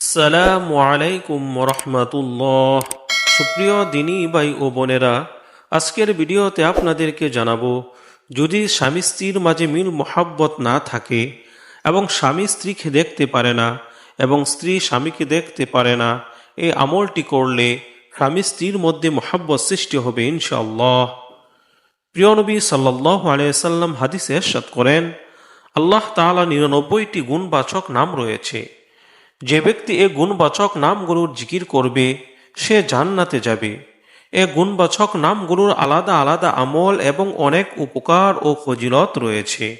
সালামু আলাইকুম রহমতুল্লাহ সুপ্রিয় দিনী ভাই ও বোনেরা, আজকের ভিডিওতে আপনাদেরকে জানাব, যদি স্বামী স্ত্রীর মাঝে মিল মোহাব্বত না থাকে এবং স্বামী স্ত্রীকে দেখতে পারে না এবং স্ত্রী স্বামীকে দেখতে পারে না, এই আমলটি করলে স্বামী স্ত্রীর মধ্যে মোহাব্বত সৃষ্টি হবে ইনশাআল্লাহ। প্রিয় নবী সাল্লাহ আলিয়াল্লাম হাদিসে এরশাদ করেন, আল্লাহ তাআলা নিরানব্বইটি গুণবাচক নাম রয়েছে। যে ব্যক্তি এ গুণবাচক নামগুলোর জিকির করবে, সে জান্নাতে যাবে। এ গুণবাচক নামগুলোর আলাদা আলাদা আমল এবং অনেক উপকার ও ফজিলত রয়েছে।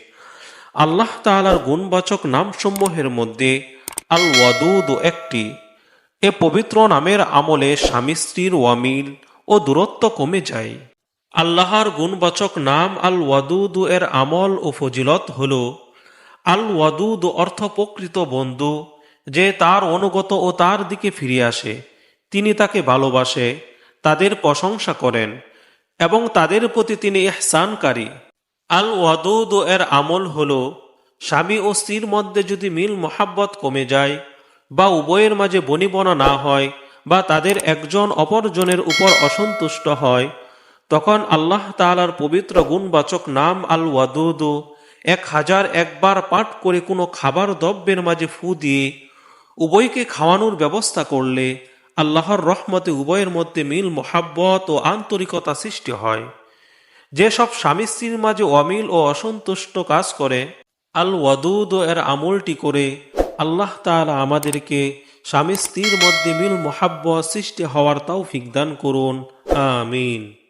আল্লাহ তাআলার গুণবাচক নামসমূহের মধ্যে আল ওয়াদুদ একটি। এ পবিত্র নামের আমলে স্বামী স্ত্রীর ওয়ামিল ও দূরত্ব কমে যায়। আল্লাহর গুণবাচক নাম আল ওয়াদুদ এর আমল ও ফজিলত হল আল ওয়াদুদ অর্থ প্রকৃত বন্ধু যে তার অনুগত ও তার দিকে ফিরে আসে, তিনি তাকে ভালোবাসে, তাদের প্রশংসা করেন এবং তাদের প্রতি তিনি ইহসানকারী। আল ওয়াদুদ এর আমল হল, স্বামী ও স্ত্রীর মধ্যে যদি মিল মোহাব্বত কমে যায় বা উভয়ের মাঝে বনিবনা না হয় বা তাদের একজন অপরজনের উপর অসন্তুষ্ট হয়, তখন আল্লাহ তাআলার পবিত্র গুণবাচক নাম আল ওয়াদুদ এক হাজার একবার পাঠ করে কোনো খাবার দ্রব্যের মাঝে ফু দিয়ে উভয়কে খাওয়ানোর ব্যবস্থা করলে আল্লাহর রহমতে উভয়ের মধ্যে মিল, মোহাব্বত ও আন্তরিকতা সৃষ্টি হয়। যেসব স্বামী স্ত্রীর মাঝে অমিল ও অসন্তুষ্ট কাজ করে আল ওয়াদুদ এর আমলটি করে আল্লাহ তাআলা আমাদেরকে স্বামী স্ত্রীর মধ্যে মিল, মোহাব্বত সৃষ্টি হওয়ার তাও দান করুন। আমিন।